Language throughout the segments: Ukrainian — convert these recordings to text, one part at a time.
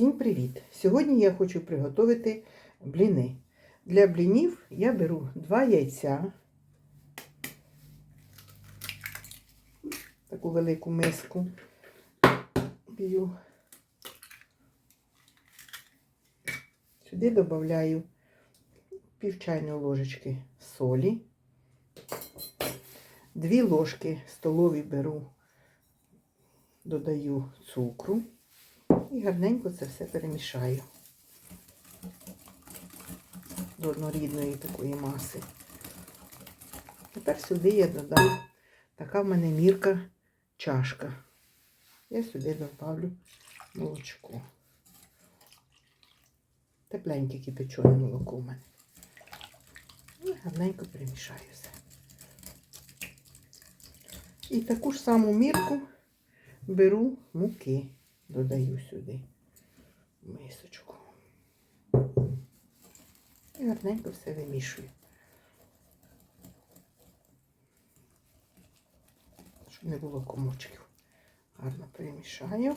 Всім привіт! Сьогодні я хочу приготувати бліни. Для блінів я беру два яйця, таку велику миску б'ю. Сюди додаю пів чайної ложечки солі, дві ложки столові беру, додаю цукру. І гарненько це все перемішаю до однорідної такої маси. Тепер сюди я додам така в мене мірка чашка. Я сюди добавлю молочко. Тепленьке кипячене молоко в мене. І гарненько перемішаю все. І таку ж саму мірку беру муки додаю сюди мисочку. І гарненько все вимішую. Щоб не було комочків. Гарно перемішаю.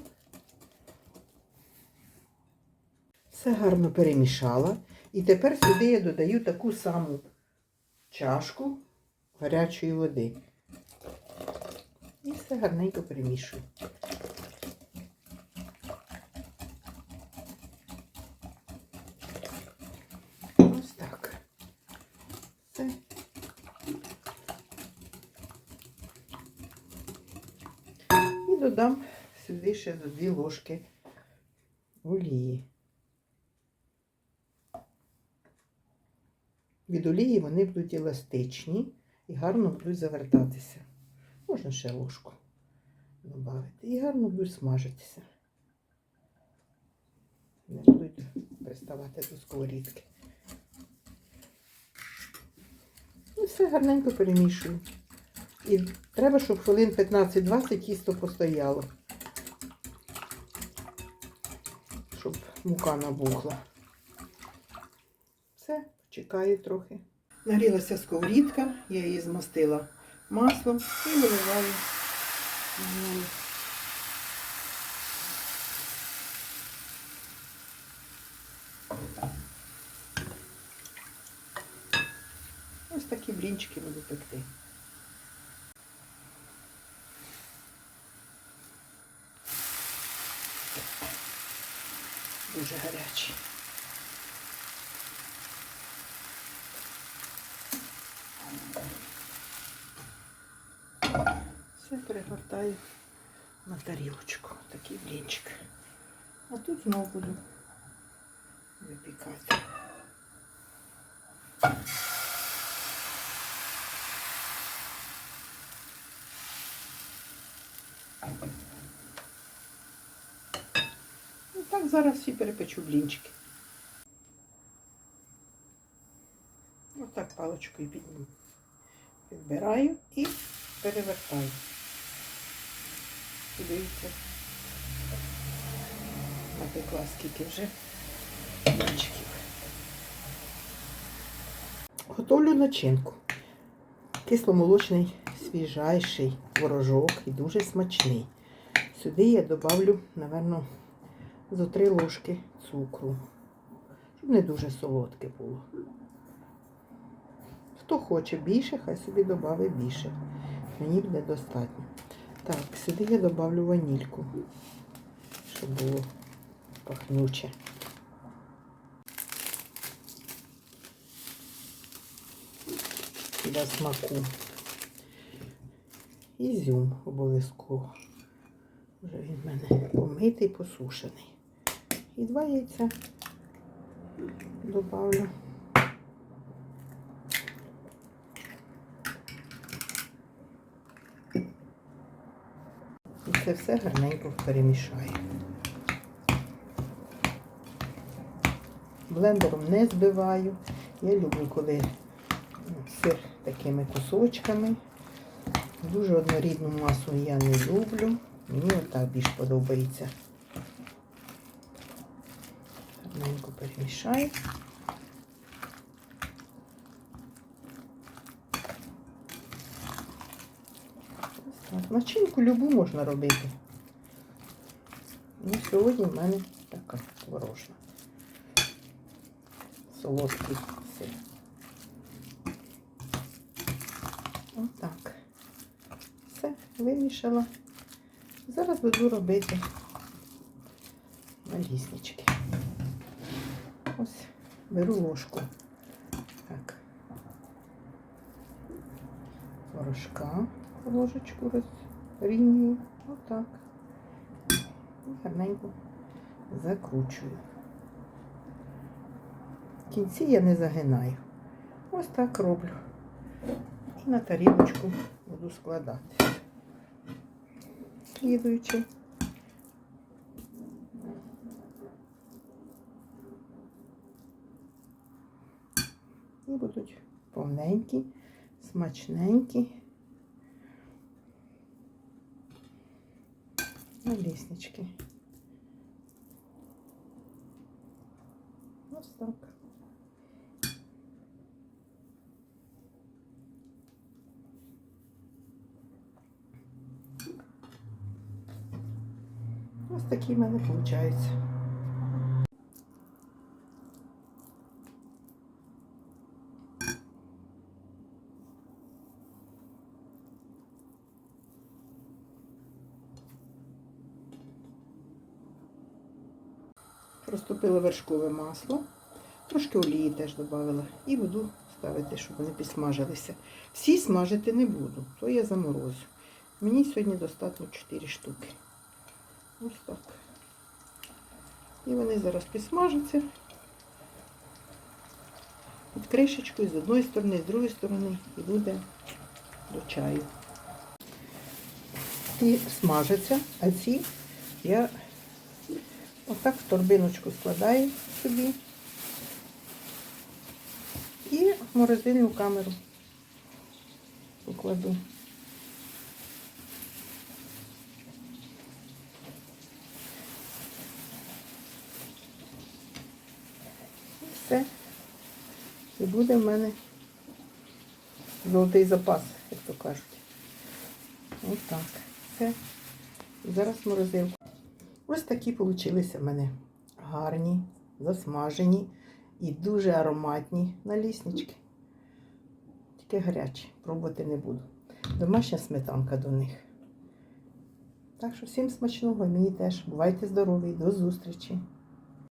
Все гарно перемішала. І тепер сюди я додаю таку саму чашку гарячої води. І все гарненько перемішую. Ось так. Все. І додам сюди ще дві ложки олії. Від олії вони будуть еластичні і гарно будуть завертатися. Можна ще ложку додати. І гарно будуть смажитися. Не будуть приставати до сковорідки. І все гарненько перемішую. І треба, щоб хвилин 15-20 тісто постояло. Щоб мука набухла. Все, чекаю трохи. Нагрілася сковорідка, я її змастила маслом і виливаю. Ось такі блінчики буду пекти. Дуже гарячі. Все перегортаю на тарілочку. Такий блінчик. А тут знову буду випікати. Ну, зараз всі перепечу блінчики. Отак паличкою підніму. Підбираю і перевертаю. Дивіться, напекла скільки вже блінчиків. Готовлю начинку. Кисломолочний свіжайший творожок і дуже смачний. Сюди я добавлю, напевно, зо три ложки цукру, щоб не дуже солодке було. Хто хоче більше, хай собі додавить більше. Мені буде достатньо. Так, сюди я добавлю ванільку, щоб було пахнюче. Для смаку. Ізюм обов'язково. Вже він в мене помитий, посушений. І два яйця добавлю. І це все гарненько перемішаю. Блендером не збиваю. Я люблю, коли сир такими кусочками. Дуже однорідну масу я не люблю. Мені отак більш подобається. Гарненько перемішаю. Так, начинку любу можна робити. Ну, сьогодні в мене така творожна. Солодкий сир. Отак. Все, вимішала. Зараз буду робити наліснички. Беру ложку. Так. Порошка ложечку розрівнюю. Отак. І гарненько закручую. В кінці я не загинаю. Ось так роблю. І на тарілочку буду складати. Слідуючи. І будуть повненькі, смачненькі. Наліснички. Ось так. Ось такі в мене виходить. Розтопила вершкове масло, трошки олії теж додала і буду ставити, щоб вони підсмажилися. Всі смажити не буду, то я заморозю. Мені сьогодні достатньо 4 штуки. Ось так. І вони зараз підсмажаться під кришечкою з одної сторони, з другої сторони і буде до чаю. І смажаться, а ці я отак в торбиночку складаю собі і в морозильну камеру покладу. І все. І буде в мене золотий запас, як то кажуть. Ось так. Все. Зараз морозилку. Ось такі получилися в мене гарні, засмажені і дуже ароматні наліснички. Тільки гарячі, пробувати не буду. Домашня сметанка до них. Так що всім смачного і мені теж. Бувайте здорові, до зустрічі!